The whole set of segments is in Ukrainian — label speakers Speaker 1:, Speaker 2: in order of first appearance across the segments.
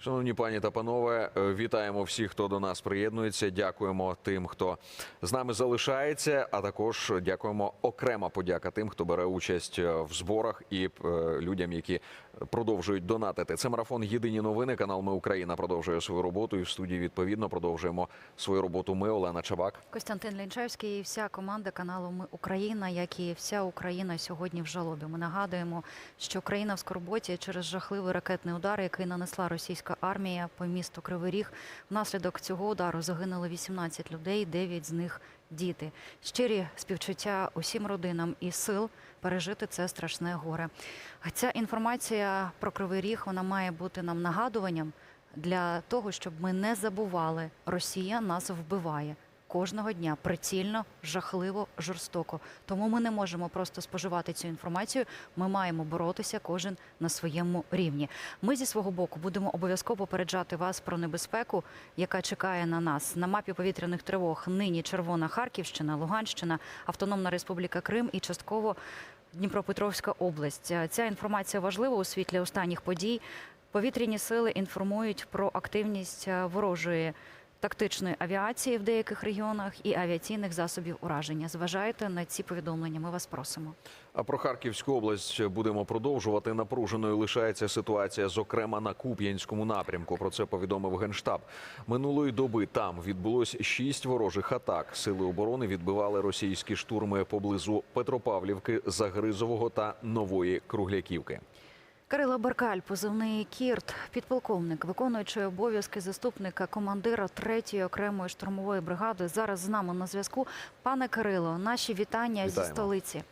Speaker 1: Шановні пані та панове, е, вітаємо всіх, хто до нас приєднується. Дякуємо тим, хто з нами залишається. А також дякуємо окрема подяка тим, хто бере участь е, в зборах і е, людям, які продовжують донатити. Це марафон Єдині новини. Канал Ми Україна продовжує свою роботу. І в студії відповідно продовжуємо свою роботу. Ми Олена Чабак.
Speaker 2: Костянтин Лінчевський і вся команда каналу Ми Україна, як і вся Україна сьогодні в жалобі. Ми нагадуємо, що Україна в скорботі через жахливий ракетний удар, який нанесла російська армія по місту Кривий Ріг. Внаслідок цього удару загинули 18 людей, 9 з них діти. Щирі співчуття усім родинам і сил пережити це страшне горе. Ця інформація про Кривий Ріг вона має бути нам нагадуванням для того, щоб ми не забували, Росія нас вбиває кожного дня прицільно, жахливо, жорстоко. Тому ми не можемо просто споживати цю інформацію. Ми маємо боротися кожен на своєму рівні. Ми зі свого боку будемо обов'язково попереджати вас про небезпеку, яка чекає на нас на мапі повітряних тривог. Нині червона Харківщина, Луганщина, Автономна Республіка Крим і частково Дніпропетровська область. Ця інформація важлива у світлі останніх подій. Повітряні сили інформують про активність е, ворожої тактичної авіації в деяких регіонах і авіаційних засобів ураження. Зважайте на ці повідомлення. Ми вас просимо.
Speaker 1: А про Харківську область будемо продовжувати. Напруженою лишається ситуація, зокрема на Куп'янському напрямку. Про це повідомив генштаб. Минулої доби там відбулось шість ворожих атак. Сили оборони відбивали російські штурми поблизу Петропавлівки, Загризового та Нової Кругляківки.
Speaker 2: Кирило Баркаль, позивний Кірт, підполковник, виконуючий обов'язки заступника командира 3-ї окремої штурмової бригади. Зараз з нами на зв'язку. Пане Кирило, наші вітання зі столиці.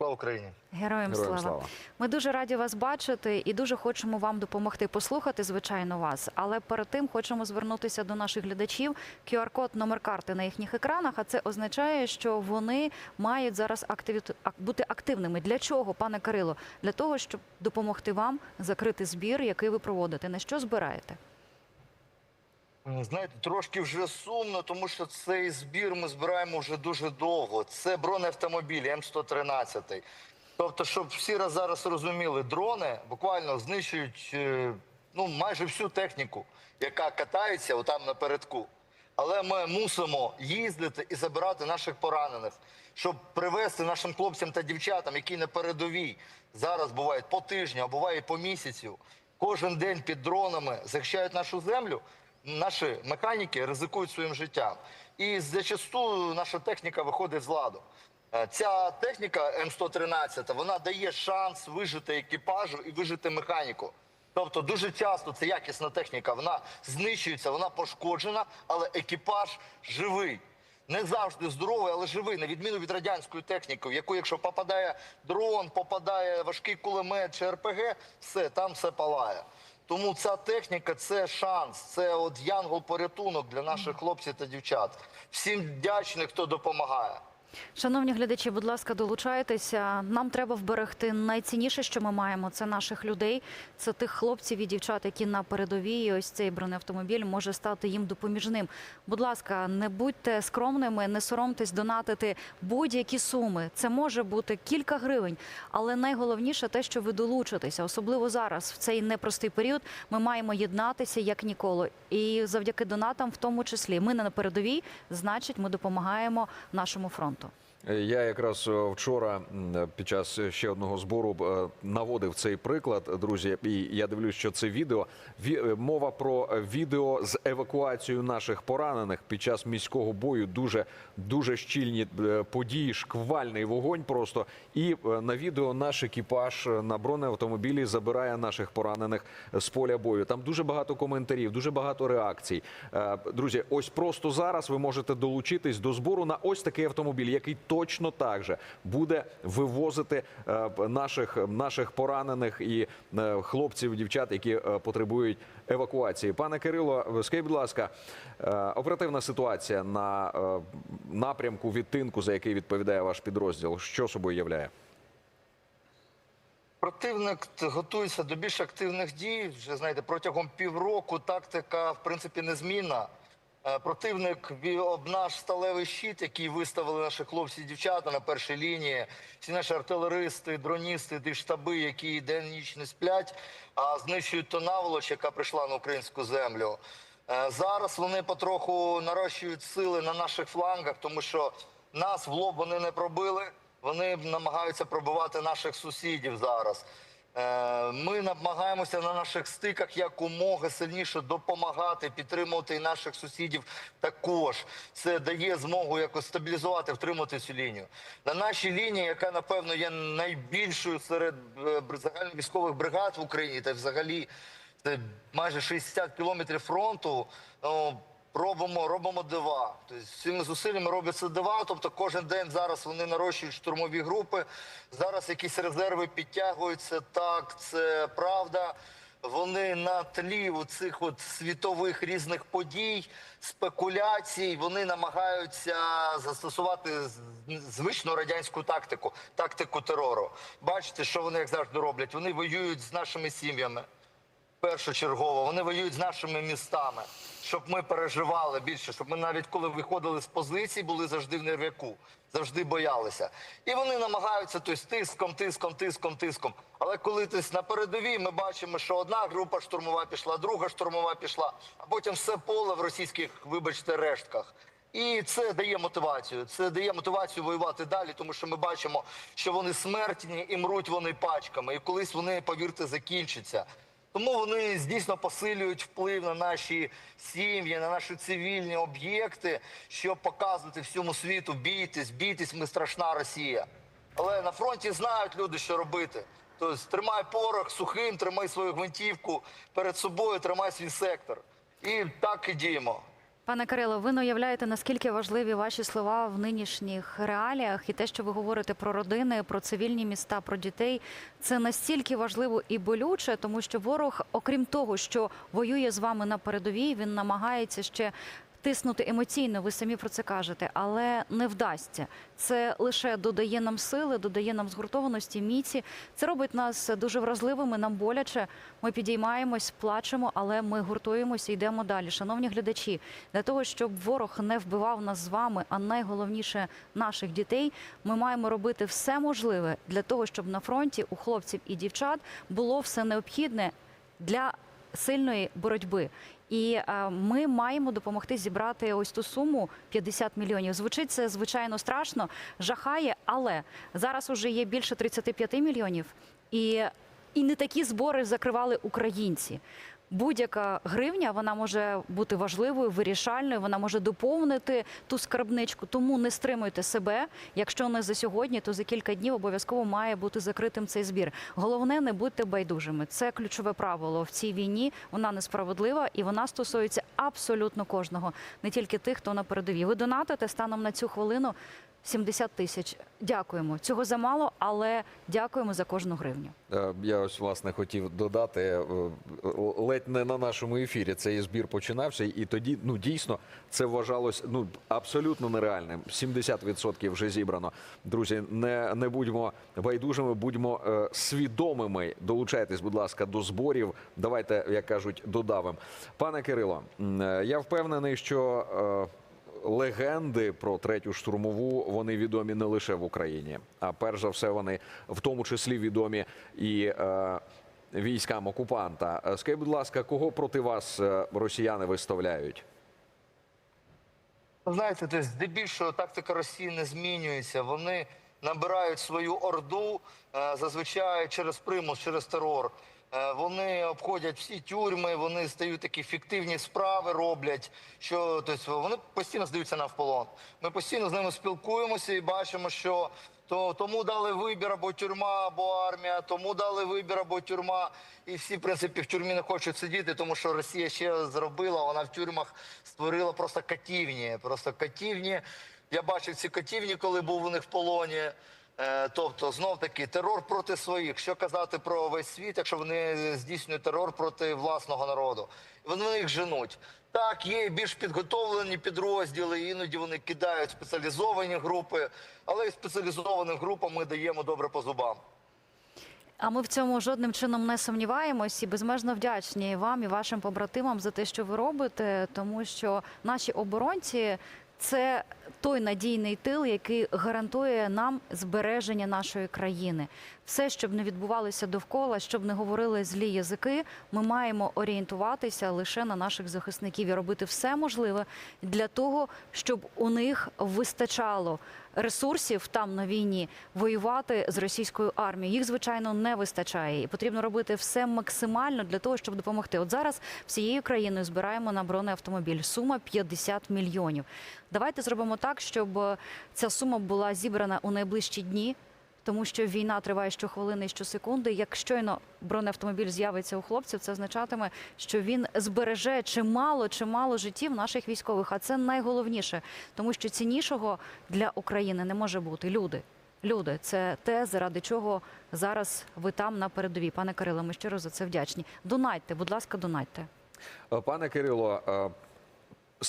Speaker 3: Слава Україні!
Speaker 2: Героям,
Speaker 1: Героям
Speaker 2: слава.
Speaker 1: слава.
Speaker 2: Ми дуже раді вас бачити і дуже хочемо вам допомогти послухати, звичайно, вас. Але перед тим хочемо звернутися до наших глядачів. QR-код номер карти на їхніх екранах. А це означає, що вони мають зараз активі... бути активними. Для чого, пане Кирило? Для того, щоб допомогти вам закрити збір, який ви проводите. На що збираєте?
Speaker 3: М, Знаєте, трошки вже сумно, тому що цей збір ми збираємо вже дуже довго. Це бронеавтомобілі М113. Тобто, щоб всі зараз розуміли, дрони буквально знищують е, ну, майже всю техніку, яка катається отам напередку. Але ми мусимо їздити і забирати наших поранених, щоб привезти нашим хлопцям та дівчатам, які на передовій зараз бувають по тижню, а буває по місяцю. Кожен день під дронами захищають нашу землю. Наші механіки ризикують своїм життям. І зачасту наша техніка виходить з ладу. Е, Ця техніка М113 вона дає шанс вижити екіпажу і вижити механіку. Тобто дуже часто це якісна техніка, вона знищується, вона пошкоджена, але екіпаж живий. Не завжди здоровий, але живий, на відміну від радянської техніки, в яку, якщо попадає дрон, попадає важкий кулемет чи РПГ, все, там все палає. Тому ця техніка це шанс, це от янгол-порятунок для наших хлопців та дівчат. Всім вдячний, хто допомагає.
Speaker 2: Шановні глядачі, будь ласка, долучайтеся. Нам треба вберегти найцінніше, що ми маємо. Це наших людей, це тих хлопців і дівчат, які на передовій. Ось цей бронеавтомобіль може стати їм допоміжним. Будь ласка, не будьте скромними, не соромтесь донатити будь-які суми. Це може бути кілька гривень, але найголовніше те, що ви долучитеся, особливо зараз, в цей непростий період. Ми маємо єднатися як ніколи. І завдяки донатам, в тому числі, ми не на передовій, значить, ми допомагаємо нашому фронту. 정도.
Speaker 1: Я якраз е, вчора під час ще одного збору е, наводив цей приклад, друзі. І я дивлюсь, що це відео. Ві- е, Мова про відео з евакуацією наших поранених під час міського бою. Дуже дуже щільні події, шквальний вогонь. Просто і на відео наш екіпаж на бронеавтомобілі забирає наших поранених з поля бою. Там дуже багато коментарів, дуже багато реакцій. Друзі, ось просто зараз ви можете долучитись до збору на ось такий автомобіль, який точно так же буде вивозити е, наших, наших поранених і е, хлопців, дівчат, які е, потребують евакуації. Пане Кирило, скажіть, будь ласка, оперативна ситуація на напрямку відтинку, за який відповідає ваш підрозділ, що собою являє?
Speaker 3: Противник готується до більш активних дій. Вже знаєте, протягом півроку тактика в принципі незмінна. Е, Противник об наш сталевий щит, який виставили наші хлопці і дівчата на першій лінії. Всі наші артилеристи, дроністи, ті штаби, які день ніч не сплять, а знищують ту наволоч, яка прийшла на українську землю. Е, Зараз вони потроху нарощують сили на наших флангах, тому що нас в лоб вони не пробили. Вони намагаються пробивати наших сусідів зараз. Е, Ми намагаємося на наших стиках якомога сильніше допомагати, підтримувати і наших сусідів також. Це дає змогу якось стабілізувати, втримати цю лінію. На нашій лінії, яка напевно є найбільшою серед е, загальновійськових бригад в Україні, та взагалі це майже 60 кілометрів фронту. Ну, робимо, робимо дива. Тобто цими зусиллями робляться дива. Тобто кожен день зараз вони нарощують штурмові групи. Зараз якісь резерви підтягуються. Так, це правда. Вони на тлі цих от світових різних подій, спекуляцій, вони намагаються застосувати звичну радянську тактику, тактику терору. Бачите, що вони як завжди роблять? Вони воюють з нашими сім'ями першочергово. Вони воюють з нашими містами, щоб ми переживали більше, щоб ми навіть коли виходили з позицій, були завжди в нервяку, завжди боялися. І вони намагаються тобто, тиском, тиском, тиском, тиском. Але коли тобто, на передовій ми бачимо, що одна група штурмова пішла, друга штурмова пішла, а потім все поле в російських, вибачте, рештках. І це дає мотивацію. Це дає мотивацію воювати далі, тому що ми бачимо, що вони смертні і мруть вони пачками. І колись вони, повірте, закінчаться. Тому вони дійсно посилюють вплив на наші сім'ї, на наші цивільні об'єкти, щоб показувати всьому світу бійтесь, бійтесь, ми страшна Росія. Але на фронті знають люди, що робити. Тобто тримай порох сухим, тримай свою гвинтівку перед собою, тримай свій сектор. І так і діємо.
Speaker 2: Пане Кирило, ви уявляєте, наскільки важливі ваші слова в нинішніх реаліях, і те, що ви говорите про родини, про цивільні міста, про дітей, це настільки важливо і болюче, тому що ворог, окрім того, що воює з вами на передовій, він намагається ще. Тиснути емоційно, ви самі про це кажете, але не вдасться. Це лише додає нам сили, додає нам згуртованості, міці. Це робить нас дуже вразливими, нам боляче. Ми підіймаємось, плачемо, але ми гуртуємося йдемо далі. Шановні глядачі, для того, щоб ворог не вбивав нас з вами, а найголовніше наших дітей, ми маємо робити все можливе для того, щоб на фронті у хлопців і дівчат було все необхідне для сильної боротьби. І е, ми маємо допомогти зібрати ось ту суму 50 мільйонів. Звучить це звичайно страшно, жахає, але зараз уже є більше 35 мільйонів, і, і не такі збори закривали українці. Будь-яка гривня вона може бути важливою, вирішальною. Вона може доповнити ту скарбничку. Тому не стримуйте себе. Якщо не за сьогодні, то за кілька днів обов'язково має бути закритим цей збір. Головне, не будьте байдужими. Це ключове правило в цій війні. Вона несправедлива і вона стосується абсолютно кожного, не тільки тих, хто на передовій. Ви донатите станом на цю хвилину 70 тисяч. Дякуємо. Цього замало, але дякуємо за кожну гривню.
Speaker 1: Е, Я ось власне хотів додати е, ледь не на нашому ефірі. Цей збір починався, і тоді ну дійсно це вважалось ну абсолютно нереальним. 70% вже зібрано. Друзі, не, не будьмо байдужими, будьмо е, свідомими. Долучайтесь, будь ласка, до зборів. Давайте, як кажуть, додавим. Пане Кирило, е, я впевнений, що. е, легенди про третю штурмову вони відомі не лише в Україні, а перш за все, вони в тому числі відомі і е, військам окупанта. Е, Скажіть, будь ласка, кого проти вас е, росіяни виставляють?
Speaker 3: Знаєте, тобто, здебільшого тактика Росії не змінюється. Вони набирають свою орду е, зазвичай через примус, через терор. Е, Вони обходять всі тюрми, вони стають такі фіктивні справи, роблять. Що тобто, вони постійно здаються нам в полон. Ми постійно з ними спілкуємося і бачимо, що то тому дали вибір або тюрма, або армія, тому дали вибір або тюрма. І всі, в принципі, в тюрмі не хочуть сидіти, тому що Росія ще зробила, вона в тюрмах створила просто катівні. Просто катівні. Я бачив ці катівні, коли був у них в полоні. Е, Тобто, знов таки терор проти своїх. Що казати про весь світ, якщо вони здійснюють терор проти власного народу? Вони їх женуть. Так, є більш підготовлені підрозділи, іноді вони кидають спеціалізовані групи, але і спеціалізованим групам ми даємо добре по зубам.
Speaker 2: А ми в цьому жодним чином не сумніваємось і безмежно вдячні вам і вашим побратимам за те, що ви робите, тому що наші оборонці це той надійний тил, який гарантує нам збереження нашої країни. Все, щоб не відбувалося довкола, щоб не говорили злі язики, ми маємо орієнтуватися лише на наших захисників і робити все можливе для того, щоб у них вистачало ресурсів там на війні воювати з російською армією. Їх звичайно не вистачає, і потрібно робити все максимально для того, щоб допомогти. От зараз всією країною збираємо на бронеавтомобіль. Сума 50 мільйонів. Давайте зробимо так, щоб е, ця сума була зібрана у найближчі дні. Тому що війна триває щохвилини і щосекунди. Як щойно бронеавтомобіль з'явиться у хлопців, це означатиме, що він збереже чимало, чимало життів наших військових. А це найголовніше, тому що ціннішого для України не може бути. Люди, люди, це те, заради чого зараз ви там на передовій. Пане Кирило, ми щиро за це вдячні. Донатьте, будь ласка, донатьте.
Speaker 1: Е, Пане Кирило, е,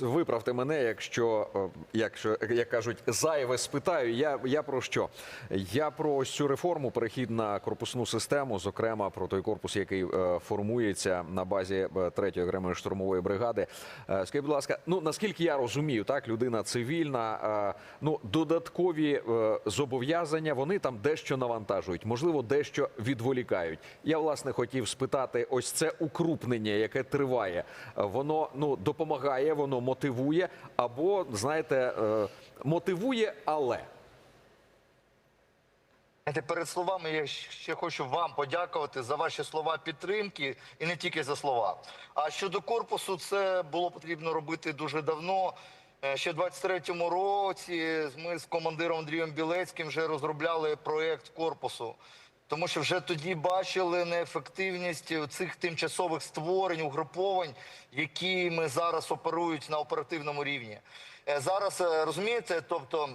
Speaker 1: виправте мене, якщо, е, якщо як кажуть, зайве спитаю. Я, я про що? Я про ось цю реформу, перехід на корпусну систему, зокрема про той корпус, який е, формується на базі 3-ї окремої штурмової бригади. Е, Скажіть, будь ласка, ну наскільки я розумію, так людина цивільна, е, ну додаткові е, зобов'язання вони там дещо навантажують, можливо, дещо відволікають. Я власне хотів спитати, ось це укрупнення, яке триває, е, воно ну допомагає, воно мотивує, або знаєте, е, мотивує, але.
Speaker 3: Перед словами я ще хочу вам подякувати за ваші слова підтримки і не тільки за слова. А щодо корпусу, це було потрібно робити дуже давно. Е, Ще в 23-му році ми з командиром Андрієм Білецьким вже розробляли проєкт корпусу. Тому що вже тоді бачили неефективність цих тимчасових створень, угруповань, які ми зараз оперують на оперативному рівні. Е, Зараз е, розумієте, тобто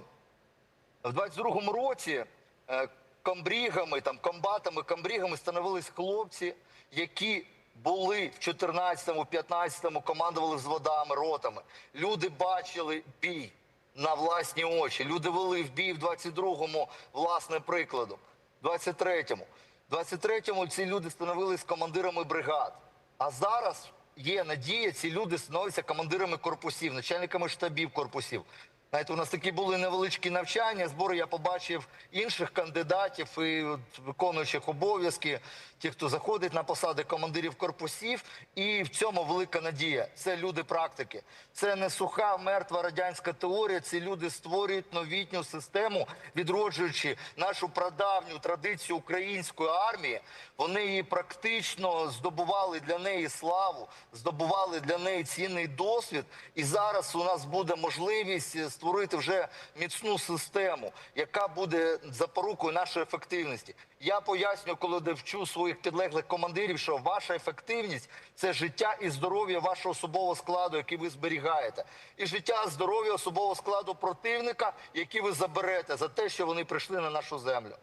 Speaker 3: в 22-му році е, комбрігами, там, комбатами, комбрігами становились хлопці, які були в 14-му, 15-му, командували взводами, ротами. Люди бачили бій на власні очі. Люди вели в бій в 22-му власним прикладом, 23-му. В 23-му ці люди становились командирами бригад. А зараз є надія, ці люди становляться командирами корпусів, начальниками штабів корпусів. Знаєте, у нас такі були невеличкі навчання, збори. Я побачив інших кандидатів і виконуючих обов'язки, ті, хто заходить на посади командирів корпусів. І в цьому велика надія. Це люди практики. Це не суха, мертва радянська теорія. Ці люди створюють новітню систему, відроджуючи нашу прадавню традицію української армії. Вони її практично здобували для неї славу, здобували для неї цінний досвід. І зараз у нас буде можливість створити вже міцну систему, яка буде запорукою нашої ефективності. Я поясню, коли де вчу своїх підлеглих командирів, що ваша ефективність це життя і здоров'я вашого особового складу, який ви зберігаєте, і життя, здоров'я особового складу противника, який ви заберете за те, що вони прийшли на нашу землю.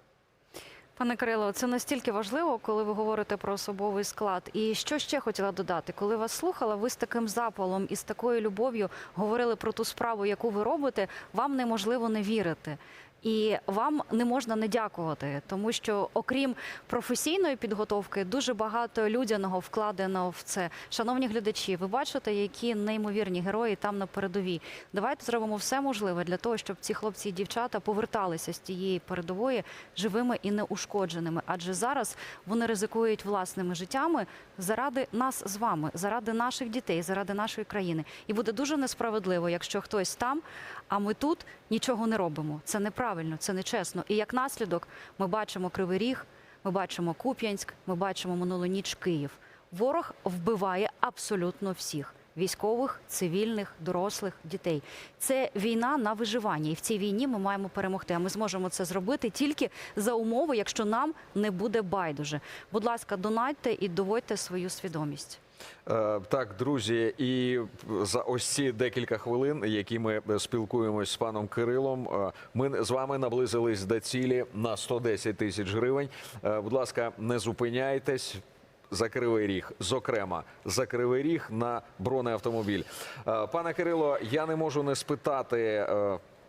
Speaker 2: Пане Кирило, це настільки важливо, коли ви говорите про особовий склад. І що ще хотіла додати, коли вас слухала, ви з таким запалом і з такою любов'ю говорили про ту справу, яку ви робите. Вам неможливо не вірити. І вам не можна не дякувати, тому що окрім професійної підготовки, дуже багато людяного вкладено в це. Шановні глядачі, ви бачите, які неймовірні герої там на передовій. Давайте зробимо все можливе для того, щоб ці хлопці і дівчата поверталися з тієї передової живими і неушкодженими. Адже зараз вони ризикують власними життями заради нас з вами, заради наших дітей, заради нашої країни. І буде дуже несправедливо, якщо хтось там, а ми тут нічого не робимо. Це неправильно, це нечесно. І як наслідок ми бачимо Кривий Ріг, ми бачимо Куп'янськ, ми бачимо минулу ніч Київ. Ворог вбиває абсолютно всіх. Військових, цивільних, дорослих, дітей це війна на виживання, і в цій війні ми маємо перемогти. А ми зможемо це зробити тільки за умови, якщо нам не буде байдуже. Будь ласка, донатьте і доводьте свою свідомість.
Speaker 1: Е, Так, друзі, і за ось ці декілька хвилин, які ми спілкуємось з паном Кирилом, е, ми з вами наблизились до цілі на 110 тисяч гривень. Е, Будь ласка, не зупиняйтесь. За кривий ріг, зокрема, за кривий ріг на бронеавтомобіль. Пане Кирило, я не можу не спитати.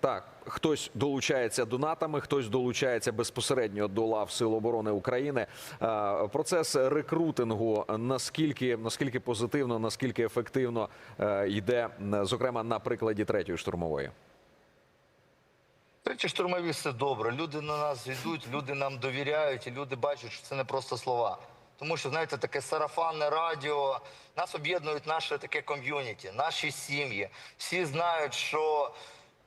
Speaker 1: Так, хтось долучається донатами, хтось долучається безпосередньо до лав Сил оборони України. Е, Процес рекрутингу наскільки наскільки позитивно, наскільки ефективно е, йде, зокрема на прикладі третьої штурмової.
Speaker 3: Треті штурмові все добре. Люди на нас йдуть, люди нам довіряють, і люди бачать, що це не просто слова. Тому що, знаєте, таке сарафанне радіо, нас об'єднують наше таке ком'юніті, наші сім'ї. Всі знають, що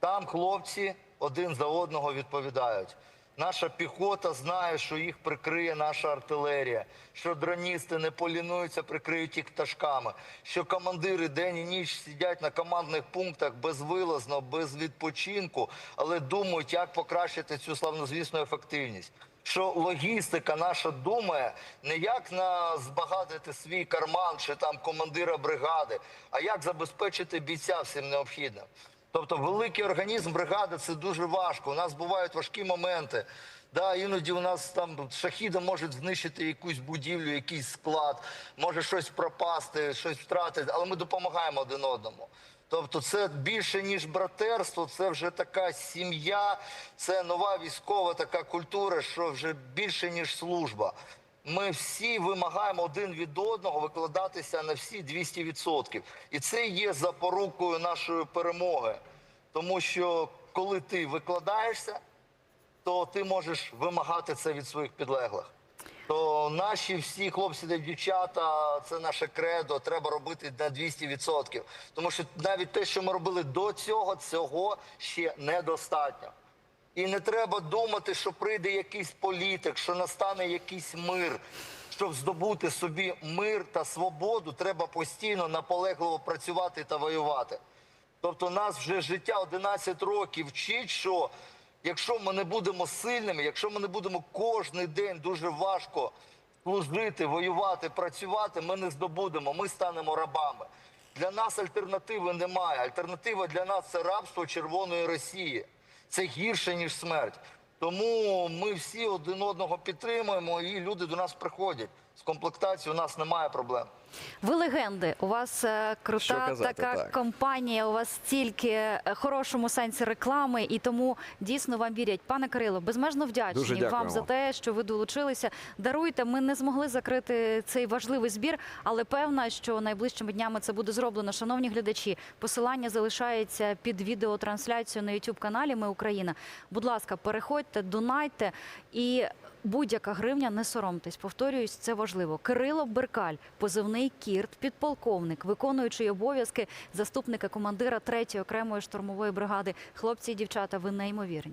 Speaker 3: там хлопці один за одного відповідають. Наша піхота знає, що їх прикриє наша артилерія, що дроністи не полінуються, прикриють їх пташками, що командири день і ніч сидять на командних пунктах безвилазно, без відпочинку, але думають, як покращити цю славнозвісну ефективність. Що логістика наша думає не як на збагатити свій карман чи там командира бригади, а як забезпечити бійця всім необхідним. Тобто великий організм бригади це дуже важко. У нас бувають важкі моменти. Да, іноді у нас там шахіди можуть знищити якусь будівлю, якийсь склад, може щось пропасти, щось втратити, але ми допомагаємо один одному. Тобто, це більше ніж братерство, це вже така сім'я, це нова військова така культура, що вже більше ніж служба. Ми всі вимагаємо один від одного викладатися на всі 200%. І це є запорукою нашої перемоги. Тому що коли ти викладаєшся, то ти можеш вимагати це від своїх підлеглих. То наші всі хлопці та дівчата, це наше кредо, треба робити на 200%. Тому що навіть те, що ми робили до цього, цього ще недостатньо. І не треба думати, що прийде якийсь політик, що настане якийсь мир. Щоб здобути собі мир та свободу, треба постійно наполегливо працювати та воювати. Тобто нас вже життя 11 років вчить, що якщо ми не будемо сильними, якщо ми не будемо кожен день дуже важко служити, воювати, працювати, ми не здобудемо, ми станемо рабами. Для нас альтернативи немає. Альтернатива для нас це рабство Червоної Росії. Це гірше, ніж смерть. Тому ми всі один одного підтримуємо, і люди до нас приходять. З комплектацією у нас немає проблем.
Speaker 2: Ви легенди. У вас е, крута
Speaker 1: казати,
Speaker 2: така
Speaker 1: так.
Speaker 2: компанія. У вас стільки е, хорошому сенсі реклами, і тому дійсно вам вірять. Пане Кирило, безмежно вдячні вам за те, що ви долучилися. Даруйте. Ми не змогли закрити цей важливий збір, але певна, що найближчими днями це буде зроблено. Шановні глядачі, посилання залишається під відеотрансляцією на youtube каналі Ми Україна. Будь ласка, переходьте, донайте і. Будь-яка гривня, не соромтесь. Повторююсь, це важливо. Кирило Беркаль, позивний Кірт, підполковник, виконуючий обов'язки заступника командира 3-ї окремої штурмової бригади. Хлопці і дівчата, ви неймовірні.